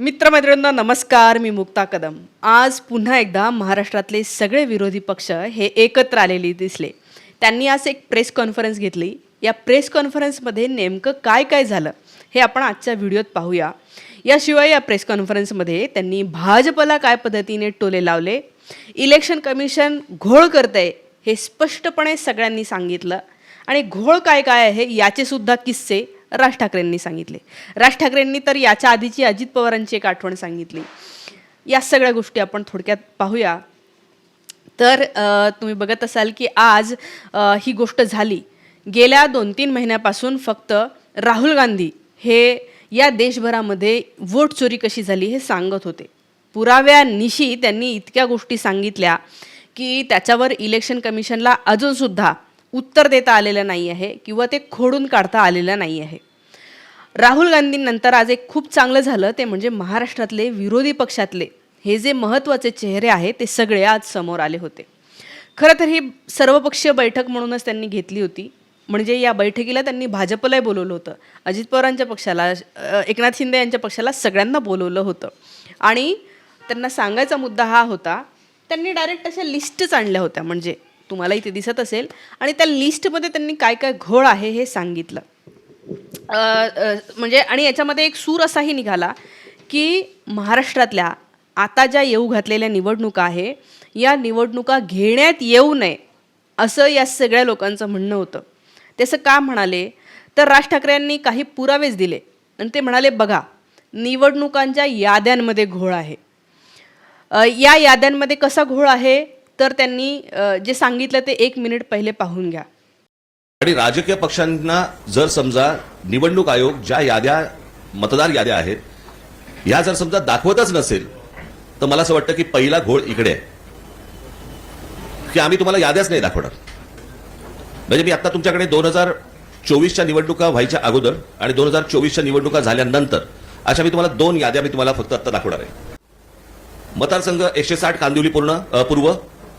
मित्रमैत्रिणींना नमस्कार मी मुक्ता कदम. आज पुन्हा एकदा महाराष्ट्रातले सगळे विरोधी पक्ष हे एकत्र आलेले दिसले. त्यांनी आज एक प्रेस कॉन्फरन्स घेतली. या प्रेस कॉन्फरन्समध्ये नेमकं काय काय झालं हे आपण आजच्या व्हिडिओत पाहूया. याशिवाय या प्रेस कॉन्फरन्समध्ये त्यांनी भाजपला काय पद्धतीने टोले लावले इलेक्शन कमिशन घोळ करतंय हे स्पष्टपणे सगळ्यांनी सांगितलं आणि घोळ काय काय आहे याचेसुद्धा किस्से राज ठाकरेंनी सांगितले. राज ठाकरेंनी तर याच्या आधीची अजित पवारांची एक आठवण सांगितली. या सगळ्या गोष्टी आपण थोडक्यात पाहूया. तर तुम्ही बघत असाल की आज ही गोष्ट झाली. गेल्या दोन तीन महिन्यापासून फक्त राहुल गांधी हे या देशभरामध्ये वोट चोरी कशी झाली हे सांगत होते. पुराव्यानिशी त्यांनी इतक्या गोष्टी सांगितल्या की त्याच्यावर इलेक्शन कमिशनला अजूनसुद्धा उत्तर देता आलेलं नाही आहे किंवा ते खोडून काढता आलेलं नाही आहे. राहुल गांधींनंतर आज एक खूप चांगलं झालं ते म्हणजे महाराष्ट्रातले विरोधी पक्षातले हे जे महत्त्वाचे चेहरे आहेत ते सगळे आज समोर आले होते. खरं तर ही सर्वपक्षीय बैठक म्हणूनच त्यांनी घेतली होती. म्हणजे या बैठकीला त्यांनी भाजपलाही बोलवलं होतं. अजित पवारांच्या पक्षाला एकनाथ शिंदे यांच्या पक्षाला सगळ्यांना बोलवलं होतं. आणि त्यांना सांगायचा मुद्दा हा होता त्यांनी डायरेक्ट अशा लिस्टच आणल्या होत्या. म्हणजे तुम्हाला इथे दिसत असेल. आणि त्या लिस्टमध्ये त्यांनी काय काय घोळ आहे हे सांगितलं. म्हणजे आणि याच्यामध्ये एक सूर असाही निघाला की महाराष्ट्रातल्या आता ज्या येऊ घातलेल्या निवडणुका आहे या निवडणुका घेण्यात येऊ नये असं या सगळ्या लोकांचं म्हणणं होतं. तसं का म्हणाले? तर राज ठाकरे यांनी काही पुरावेच दिले. आणि ते म्हणाले बघा निवडणुकांच्या याद्यांमध्ये घोळ आहे. या याद्यांमध्ये कसा घोळ आहे? तर त्यांनी जे सांगितलं ते एक मिनिट पहिले पाहून घ्या. आणि राजकीय पक्षांना जर समजा निवडणूक आयोग ज्या याद्या मतदार याद्या आहेत ह्या जर समजा दाखवतच नसेल तर मला असं वाटतं की पहिला घोळ इकडे आहे. की आम्ही तुम्हाला याद्याच नाही दाखवणार. म्हणजे मी आता तुमच्याकडे दोन हजार चोवीसच्या निवडणुका व्हायच्या अगोदर आणि दोन हजार चोवीसच्या निवडणुका झाल्यानंतर अशा मी तुम्हाला दोन याद्या मी तुम्हाला फक्त आता दाखवणार आहे. मतदारसंघ एकशे साठ कांदिवली पूर्ण पूर्व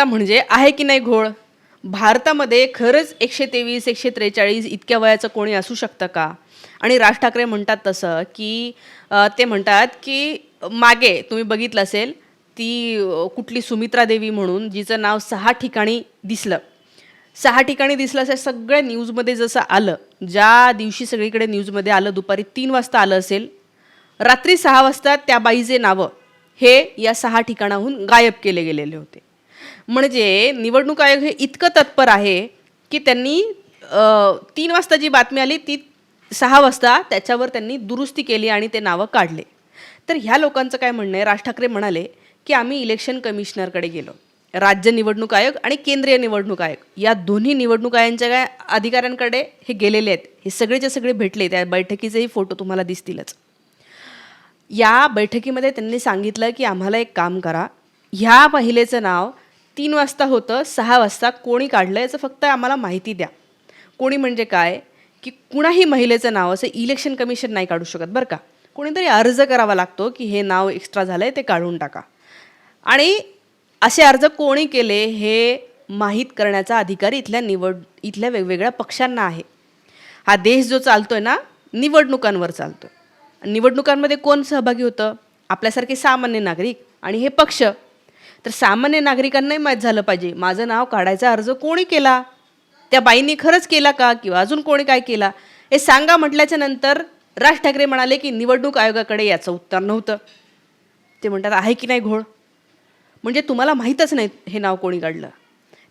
आता म्हणजे आहे की नाही घोळ? भारतामध्ये खरंच एकशे तेवीस एकशे त्रेचाळीस इतक्या वयाचं कोणी असू शकतं का? आणि राज ठाकरे म्हणतात तसं की ते म्हणतात की मागे तुम्ही बघितलं असेल ती कुठली सुमित्रा देवी म्हणून जिचं नाव सहा ठिकाणी दिसलं. सहा ठिकाणी दिसलं असं सगळ्या न्यूजमध्ये जसं आलं ज्या दिवशी सगळीकडे न्यूजमध्ये आलं दुपारी तीन वाजता आलं असेल रात्री सहा वाजता त्या बाईचे नावं हे या सहा ठिकाणाहून गायब केले गेलेले होते. म्हणजे निवडणूक आयोग हे इतकं तत्पर आहे की त्यांनी तीन वाजता जी बातमी आली ती सहा वाजता त्याच्यावर त्यांनी दुरुस्ती केली आणि ते नावं काढले. तर ह्या लोकांचं काय म्हणणं आहे? राज ठाकरे म्हणाले की आम्ही इलेक्शन कमिशनरकडे गेलो. राज्य निवडणूक आयोग आणि केंद्रीय निवडणूक आयोग. या दोन्ही निवडणूक आयोगांच्या काय अधिकाऱ्यांकडे हे गेलेले आहेत. हे सगळेचे सगळे भेटले त्या बैठकीचेही फोटो तुम्हाला दिसतीलच. या बैठकीमध्ये त्यांनी सांगितलं की आम्हाला एक काम करा. ह्या महिलेचं नाव तीन वाजता होतं सहा वाजता कोणी काढलं याचं फक्त आम्हाला माहिती द्या. कोणी म्हणजे काय? की कुणाही महिलेचं नाव असं इलेक्शन कमिशन नाही काढू शकत बरं का? कोणीतरी अर्ज करावा लागतो की हे नाव एक्स्ट्रा झालं आहे ते काढून टाका. आणि असे अर्ज कोणी केले हे माहीत करण्याचा अधिकार इथल्या निवड इथल्या वेगवेगळ्या पक्षांना आहे. हा देश जो चालतो आहे ना निवडणुकांवर चालतो निवडणुकांमध्ये कोण सहभागी होतं? आपल्यासारखे सामान्य नागरिक आणि हे पक्ष तर सामान्य नागरिकांनाही माहीत झालं पाहिजे माझं नाव काढायचा अर्ज कोणी केला? त्या बाईंनी खरंच केला का? किंवा अजून कोणी काय केला? हे सांगा म्हटल्याच्या नंतर राज ठाकरे म्हणाले की निवडणूक आयोगाकडे याचं उत्तर नव्हतं. ते म्हणतात आहे की नाही घोळ? म्हणजे तुम्हाला माहीतच नाही हे नाव कोणी काढलं.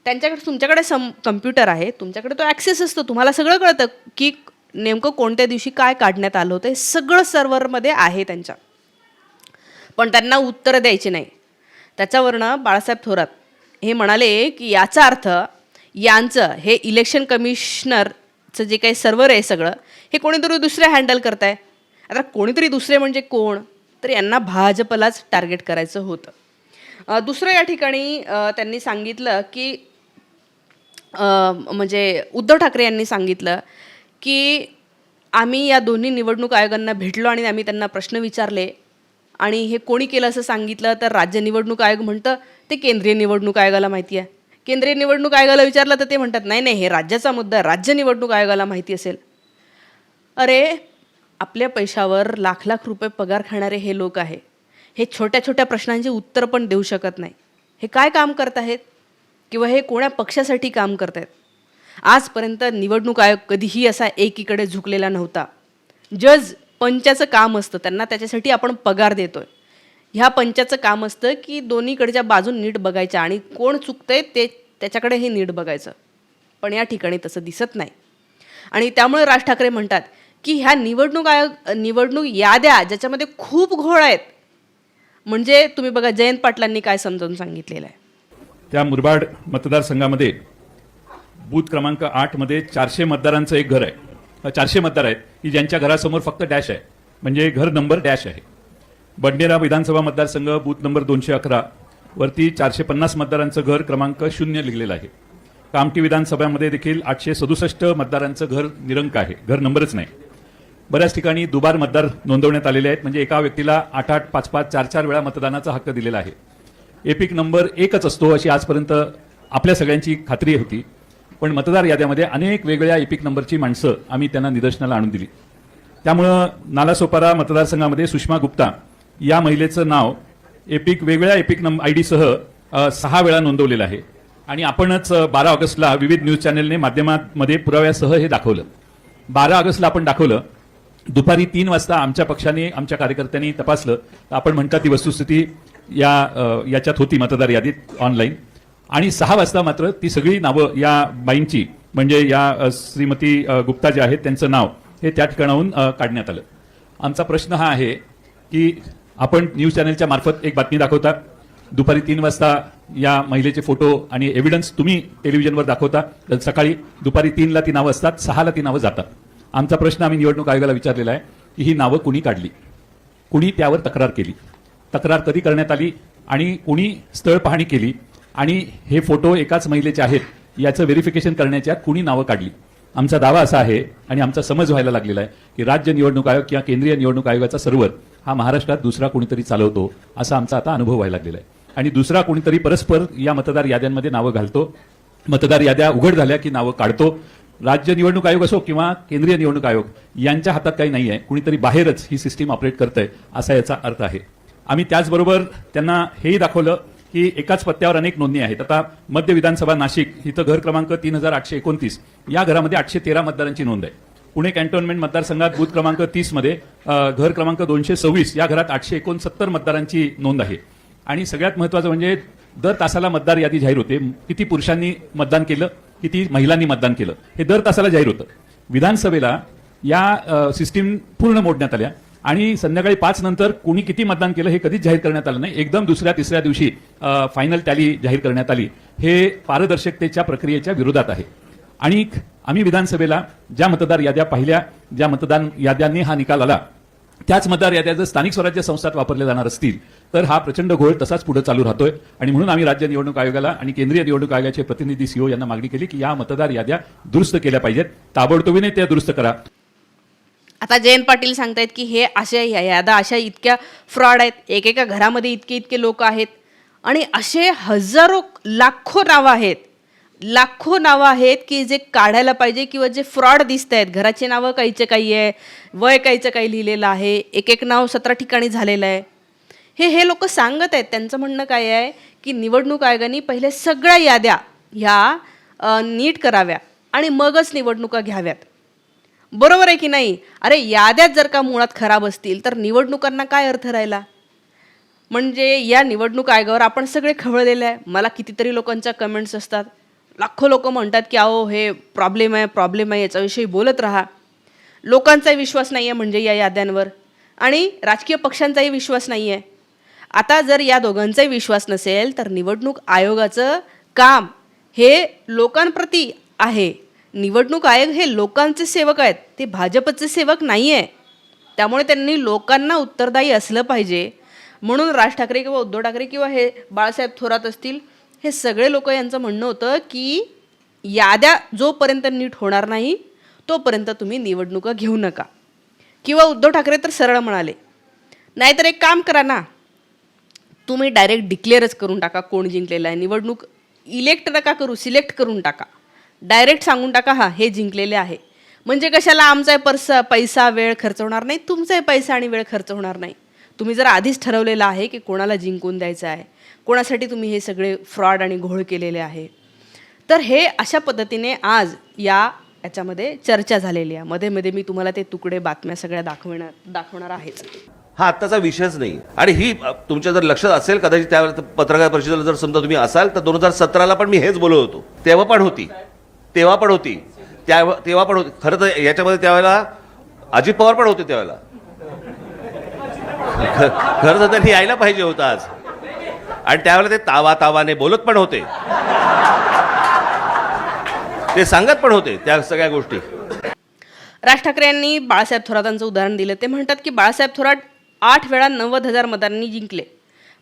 त्यांच्याकडे तुमच्याकडे सम कम्प्युटर आहे तुमच्याकडे तो ॲक्सेस असतो. तुम्हाला सगळं कळतं की नेमकं कोणत्या दिवशी काय काढण्यात आलं होतं. हे सगळं सर्व्हरमध्ये आहे त्यांच्या. पण त्यांना उत्तरं द्यायची नाही. त्याच्यावरनं बाळासाहेब थोरात हे म्हणाले की याचा अर्थ यांचं हे इलेक्शन कमिशनरचं जे काही सर्व्हर आहे सगळं हे कोणीतरी दुसरे हँडल करताय. आता कोणीतरी दुसरे म्हणजे कोण? तर यांना भाजपलाच टार्गेट करायचं होतं. दुसरं या ठिकाणी त्यांनी सांगितलं की म्हणजे उद्धव ठाकरे यांनी सांगितलं की आम्ही या दोन्ही निवडणूक आयोगांना भेटलो आणि आम्ही त्यांना प्रश्न विचारले. आणि हे कोणी केलं असं सांगितलं तर राज्य निवडणूक आयोग म्हणतं ते केंद्रीय निवडणूक आयोगाला माहिती आहे. केंद्रीय निवडणूक आयोगाला विचारलं तर ते म्हणतात नाही नाही हे राज्याचा मुद्दा राज्य निवडणूक आयोगाला माहिती असेल. अरे आपल्या पैशावर लाख लाख रुपये पगार खाणारे हे लोक आहे हे छोट्या छोट्या प्रश्नांचे उत्तर पण देऊ शकत नाही. हे काय काम करत आहेत? किंवा हे कोण्या पक्षासाठी काम करत आहेत? आजपर्यंत निवडणूक आयोग कधीही असा एकीकडे झुकलेला नव्हता. जज पंचाचं काम असतं. त्यांना त्याच्यासाठी आपण पगार देतोय. ह्या पंचाचं काम असतं की दोन्हीकडच्या बाजून नीट बघायच्या आणि कोण चुकतंय ते त्याच्याकडे हे नीट बघायचं. पण या ठिकाणी तसं दिसत नाही. आणि त्यामुळे राज ठाकरे म्हणतात की ह्या निवडणूक आयोग निवडणूक याद्या ज्याच्यामध्ये खूप घोळ आहेत. म्हणजे तुम्ही बघा जयंत पाटलांनी काय समजावून सांगितलेलं आहे. त्या मुरबाड मतदारसंघामध्ये बूथ क्रमांक आठमध्ये चारशे मतदारांचं एक घर आहे. चारशे मतदार आहेत की ज्यांच्या घरासमोर फक्त डॅश आहे. म्हणजे घर नंबर डॅश आहे. बंडेरा विधानसभा मतदारसंघ बूथ नंबर दोनशे अकरा. वरती चारशे पन्नास मतदारांचं घर क्रमांक शून्य लिहिलेलं आहे. कामठी विधानसभेमध्ये देखील आठशे सदुसष्ट मतदारांचं घर निरंक आहे. घर नंबरच नाही. बऱ्याच ठिकाणी दुबार मतदार नोंदवण्यात आलेले आहेत. म्हणजे एका व्यक्तीला आठ आठ पाच पाच चार चार वेळा मतदानाचा हक्क दिलेला आहे. एपिक नंबर एकच असतो अशी आजपर्यंत आपल्या सगळ्यांची खात्री होती. पण मतदार याद्यामध्ये अनेक वेगळ्या एपिक नंबरची माणसं आम्ही त्यांना निदर्शनाला आणून दिली. त्यामुळं नालासोपारा मतदारसंघामध्ये सुषमा गुप्ता या महिलेचं नाव एपिक वेगळ्या एपिक नंबर आय डीसह सहा वेळा नोंदवलेलं आहे. आणि आपणच बारा ऑगस्टला विविध न्यूज चॅनेलने माध्यमांमध्ये पुराव्यासह हे दाखवलं. बारा ऑगस्टला आपण दाखवलं. दुपारी तीन वाजता आमच्या पक्षाने आमच्या कार्यकर्त्यांनी तपासलं. तर आपण म्हणता ती वस्तुस्थिती या याच्यात होती मतदार यादीत ऑनलाईन आणि सहा वाजता मात्र ती सगळी नावं या बाईंची म्हणजे या श्रीमती गुप्ता जे आहेत त्यांचं नाव हे त्या ठिकाणाहून काढण्यात आलं. आमचा प्रश्न हा आहे की आपण न्यूज चॅनलच्या मार्फत एक बातमी दाखवता. दुपारी तीन वाजता या महिलेचे फोटो आणि एव्हिडन्स तुम्ही टेलिव्हिजनवर दाखवता. तर सकाळी दुपारी तीनला ती नावं असतात सहाला ती नावं जातात. आमचा प्रश्न आम्ही निवडणूक आयोगाला विचारलेला आहे की ही नावं कुणी काढली? कुणी त्यावर तक्रार केली? तक्रार कधी करण्यात आली? आणि कुणी स्थळ पाहणी केली? आणि हे फोटो एकाच महिलेचे आहेत याचं व्हेरिफिकेशन करण्याच्या कुणी नावं काढली? आमचा दावा असा आहे आणि आमचा समज व्हायला लागलेला आहे की राज्य निवडणूक आयोग किंवा केंद्रीय निवडणूक आयोगाचा सर्व्हर हा महाराष्ट्रात दुसरा कोणीतरी चालवतो असा आमचा आता अनुभव व्हायला लागलेला आहे. आणि दुसरा कोणीतरी परस्पर या मतदार याद्यांमध्ये नावं घालतो मतदार याद्या उघड झाल्या की नावं काढतो. राज्य निवडणूक आयोग असो किंवा केंद्रीय निवडणूक आयोग यांच्या हातात काही नाही आहे कुणीतरी बाहेरच ही सिस्टीम ऑपरेट करतंय असा याचा अर्थ आहे. आम्ही त्याचबरोबर त्यांना हेही दाखवलं की एकाच पत्त्यावर अनेक नोंदणी आहेत. आता मध्य विधानसभा नाशिक इथं घर क्रमांक तीन हजार आठशे एकोणतीस या घरामध्ये आठशे तेरा मतदारांची नोंद आहे. पुणे कॅन्टोन्मेंट मतदारसंघात बूथ क्रमांक तीसमध्ये घर क्रमांक दोनशे सव्वीस या घरात आठशे एकोणसत्तर मतदारांची नोंद आहे. आणि सगळ्यात महत्वाचं म्हणजे दर तासाला मतदार यादी जाहीर होते. किती पुरुषांनी मतदान केलं किती महिलांनी मतदान केलं हे दर तासाला जाहीर होतं. विधानसभेला या सिस्टीम पूर्ण मोडण्यात आल्या. आणि संध्याकाळी पाच नंतर कुणी किती मतदान केलं हे कधीच जाहीर करण्यात आलं नाही. एकदम दुसऱ्या तिसऱ्या दिवशी फायनल टॅली जाहीर करण्यात आली. हे पारदर्शकतेच्या प्रक्रियेच्या विरोधात आहे. आणि आम्ही विधानसभेला ज्या मतदार याद्या पाहिल्या ज्या मतदान याद्यांनी हा निकाल आला त्याच मतदार याद्या जर स्थानिक स्वराज्य संस्थात वापरल्या जाणार असतील तर हा प्रचंड घोळ तसाच पुढे चालू राहतोय. आणि म्हणून आम्ही राज्य निवडणूक आयोगाला आणि केंद्रीय निवडणूक आयोगाचे प्रतिनिधी सीओ यांना मागणी केली की या मतदार याद्या दुरुस्त केल्या पाहिजेत. ताबडतोबीने त्या दुरुस्त करा. आता जयंत पाटील सांगतायत की हे अशा या- यादा अशा इतक्या फ्रॉड आहेत. एकेका घरामध्ये इतके इतके लोक आहेत. आणि असे हजारो लाखो नावं आहेत. लाखो नावं आहेत की जे काढायला पाहिजे किंवा जे फ्रॉड दिसत आहेत. घराचे नावं काहीचे काही आहे. वय काहीचं काही लिहिलेलं आहे. एक एक नाव सतरा ठिकाणी झालेलं आहे. हे हे लोक सांगत आहेत. त्यांचं म्हणणं काय आहे की निवडणूक आयोगाने पहिले सगळ्या याद्या ह्या नीट कराव्या आणि मगच निवडणुका घ्याव्यात. बरोबर आहे की नाही? अरे याद्याच जर का मुळात खराब असतील तर निवडणुकांना काय अर्थ राहिला? म्हणजे या निवडणूक आयोगावर आपण सगळे खवळलेले आहे. मला कितीतरी लोकांच्या कमेंट्स असतात. लाखो लोक म्हणतात की अहो हे प्रॉब्लेम आहे प्रॉब्लेम आहे याच्याविषयी बोलत राहा. लोकांचाही विश्वास नाही आहे म्हणजे या याद्यांवर. आणि राजकीय पक्षांचाही विश्वास नाही आहे आता जर या दोघांचाही विश्वास नसेल तर निवडणूक आयोगाचं काम हे लोकांप्रती आहे. निवडणूक आयोग हे लोकांचे सेवक आहेत. ते भाजपचे सेवक नाही आहे त्यामुळे त्यांनी लोकांना उत्तरदायी असलं पाहिजे. म्हणून राज ठाकरे किंवा उद्धव ठाकरे किंवा हे बाळासाहेब थोरात असतील हे सगळे लोक यांचं म्हणणं होतं की याद्या जोपर्यंत नीट होणार नाही तोपर्यंत तुम्ही निवडणुका घेऊ नका. किंवा उद्धव ठाकरे तर सरळ म्हणाले नाहीतर एक काम करा ना. तुम्ही डायरेक्ट डिक्लेअरच करून टाका कोण जिंकलेलं आहे. निवडणूक इलेक्ट नका करू सिलेक्ट करून टाका. डायरेक्ट सांगून टाका हा हे जिंकलेले आहे. म्हणजे कशाला आमचा पर्स पैसा वेळ खर्च होणार नाही तुमचाही पैसा आणि वेळ खर्च होणार नाही. तुम्ही जर आधीच ठरवलेलं आहे की कोणाला जिंकून द्यायचं आहे कोणासाठी तुम्ही हे सगळे फ्रॉड आणि घोळ केलेले आहे. तर हे अशा पद्धतीने आज या याच्यामध्ये चर्चा झालेली आहे. मध्ये मध्ये मी तुम्हाला ते तुकडे बातम्या सगळ्या दाखवणार दाखवणार आहेच हा आत्ताचा विषयच नाही. आणि ही तुमच्या जर लक्षात असेल कदाचित त्यावेळेला पत्रकार परिषदेला जर समजा तुम्ही असाल तर दोन हजार सतराला पण मी हेच बोलत होतो. तेव्हा पण होती. तेव्हा पण होती. त्या तेव्हा पण होती. खरं तर याच्यामध्ये त्यावेळेला अजित पवार पण होते त्यावेळेला. खरं तर त्यांनी यायला पाहिजे होतं आज. आणि त्यावेळेला ते तावा तावाने बोलत पण होते. ते सांगत पण होते त्या सगळ्या गोष्टी. राज ठाकरे यांनी बाळासाहेब थोरातांचं उदाहरण दिलं. ते म्हणतात की बाळासाहेब थोरात आठ वेळा नव्वद हजार मतांनी जिंकले.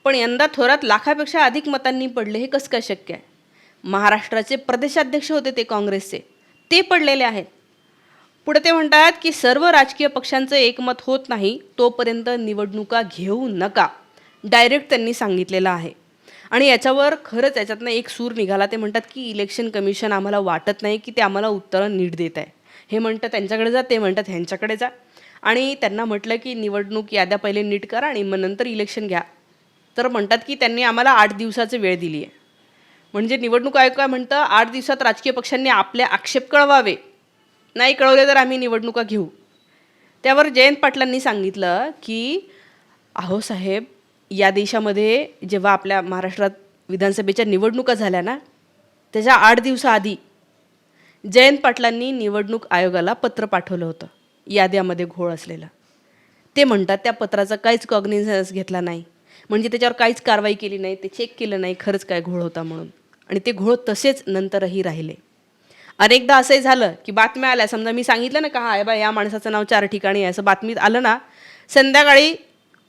पण यंदा थोरात लाखापेक्षा अधिक मतांनी पडले हे कसं काय शक्य आहे? महाराष्ट्राचे प्रदेशाध्यक्ष होते ते काँग्रेसचे. ते पडलेले आहेत. पुढे ते म्हणतात की सर्व राजकीय पक्षांचं एकमत होत नाही तोपर्यंत निवडणुका घेऊ नका डायरेक्ट त्यांनी सांगितलेलं आहे. आणि याच्यावर खरंच याच्यातनं एक सूर निघाला. ते म्हणतात की इलेक्शन कमिशन आम्हाला वाटत नाही की ते आम्हाला उत्तरं नीट देत आहे. हे म्हणतात त्यांच्याकडे जा ते म्हणतात ह्यांच्याकडे जा. आणि त्यांना म्हटलं की निवडणूक याद्या पहिले नीट करा आणि मग नंतर इलेक्शन घ्या. तर म्हणतात की त्यांनी आम्हाला आठ दिवसाची वेळ दिली आहे म्हणजे निवडणूक आयोग काय म्हणतं? आठ दिवसात राजकीय पक्षांनी आपले आक्षेप कळवावे. नाही कळवले तर आम्ही निवडणुका घेऊ. त्यावर जयंत पाटलांनी सांगितलं की अहो साहेब या देशामध्ये जेव्हा आपल्या महाराष्ट्रात विधानसभेच्या निवडणुका झाल्या ना त्याच्या आठ दिवसाआधी जयंत पाटलांनी निवडणूक आयोगाला पत्र पाठवलं होतं. याद्यामध्ये घोळ असलेलं. ते म्हणतात त्या पत्राचा काहीच कॉग्निझन्स घेतला नाही. म्हणजे त्याच्यावर काहीच कारवाई केली नाही ते चेक केलं नाही खरंच काय घोळ होता म्हणून. आणि ते घोळ तसेच नंतरही राहिले. अनेकदा असंही झालं की बातम्या आल्या. समजा मी सांगितलं ना का हा बा या माणसाचं नाव चार ठिकाणी आहे असं बातमीत आलं ना संध्याकाळी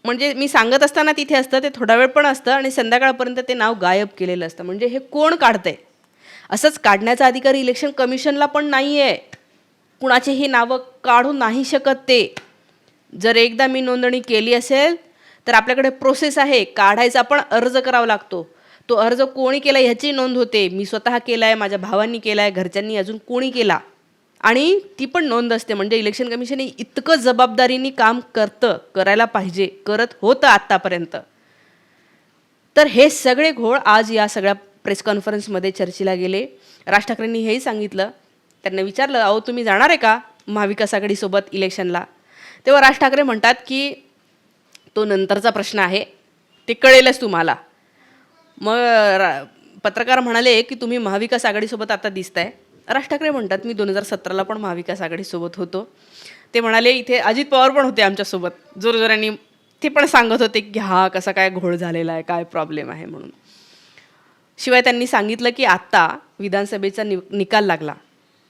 म्हणजे मी सांगत असताना तिथे असतं ते थोडा वेळ पण असतं आणि संध्याकाळपर्यंत ते नाव गायब केलेलं असतं. म्हणजे हे कोण काढतंय? असंच काढण्याचा अधिकार इलेक्शन कमिशनला पण नाही आहे कुणाचे हे नावं काढू नाही शकत ते. जर एकदा मी नोंदणी केली असेल तर आपल्याकडे प्रोसेस आहे. काढायचा पण अर्ज करावा लागतो. तो अर्ज कोणी केला ह्याची नोंद होते. मी स्वतः केला आहे माझ्या भावांनी केला आहे घरच्यांनी अजून कोणी केला? आणि ती पण नोंद असते. म्हणजे इलेक्शन कमिशन हे इतकं जबाबदारीने काम करतं करायला पाहिजे करत होतं आत्तापर्यंत तर हे सगळे घोळ आज या सगळ्या प्रेस कॉन्फरन्समध्ये चर्चेला गेले. राज ठाकरेंनी हेही सांगितलं. त्यांना विचारलं अहो तुम्ही जाणार आहे का महाविकास आघाडीसोबत इलेक्शनला तेव्हा राज ठाकरे म्हणतात की तो नंतरचा प्रश्न आहे. ते कळेलच तुम्हाला. मग रा पत्रकार म्हणाले की तुम्ही महाविकास आघाडीसोबत आता दिसताय. राज ठाकरे म्हणतात मी दोन हजार सतराला पण महाविकास आघाडीसोबत होतो. ते म्हणाले इथे अजित पवार पण होते आमच्यासोबत. जोरजोरांनी ते पण सांगत होते की हा कसा काय घोळ झालेला आहे काय प्रॉब्लेम आहे म्हणून. शिवाय त्यांनी सांगितलं की आत्ता विधानसभेचा नि निकाल लागला.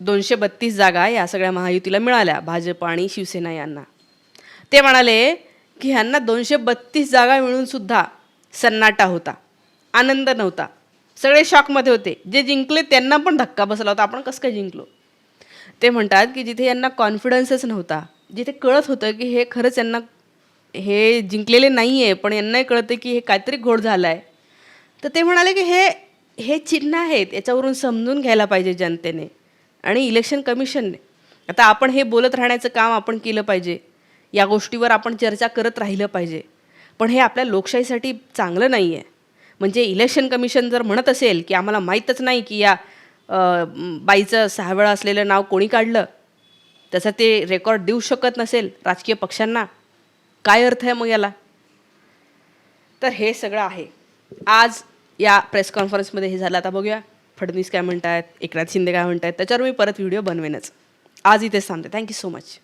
दोनशे बत्तीस जागा या सगळ्या महायुतीला मिळाल्या भाजप आणि शिवसेना यांना. ते म्हणाले की ह्यांना दोनशे बत्तीस जागा मिळून सुद्धा सन्नाटा होता. आनंद नव्हता. सगळे शॉकमध्ये होते. जे जिंकले त्यांना पण धक्का बसला होता. आपण कसं काय जिंकलो? ते म्हणतात की जिथे यांना कॉन्फिडन्सच नव्हता जिथे कळत होतं की हे खरंच यांना हे जिंकलेले नाही आहे पण यांनाही कळतं की हे काहीतरी घोड झाला आहे तर ते म्हणाले की हे हे चिन्ह आहेत. याच्यावरून समजून घ्यायला पाहिजे जनतेने आणि इलेक्शन कमिशनने आता आपण हे बोलत राहण्याचं काम आपण केलं पाहिजे. या गोष्टीवर आपण चर्चा करत राहिलं पाहिजे. पण हे आपल्या लोकशाहीसाठी चांगलं नाही आहे म्हणजे इलेक्शन कमिशन जर म्हणत असेल की आम्हाला माहीतच नाही की या बाईचं सहा वेळा असलेलं नाव कोणी काढलं त्याचा ते रेकॉर्ड देऊ शकत नसेल राजकीय पक्षांना. काय अर्थ आहे मग याला? तर हे सगळं आहे. आज या प्रेस कॉन्फरन्समध्ये हे झालं. आता बघूया. फडणवीस काय म्हणत आहेत एकनाथ शिंदे काय म्हणत आहेत त्याच्यावर मी परत व्हिडिओ बनवेनच. आज इथेच थांबते. Thank you so much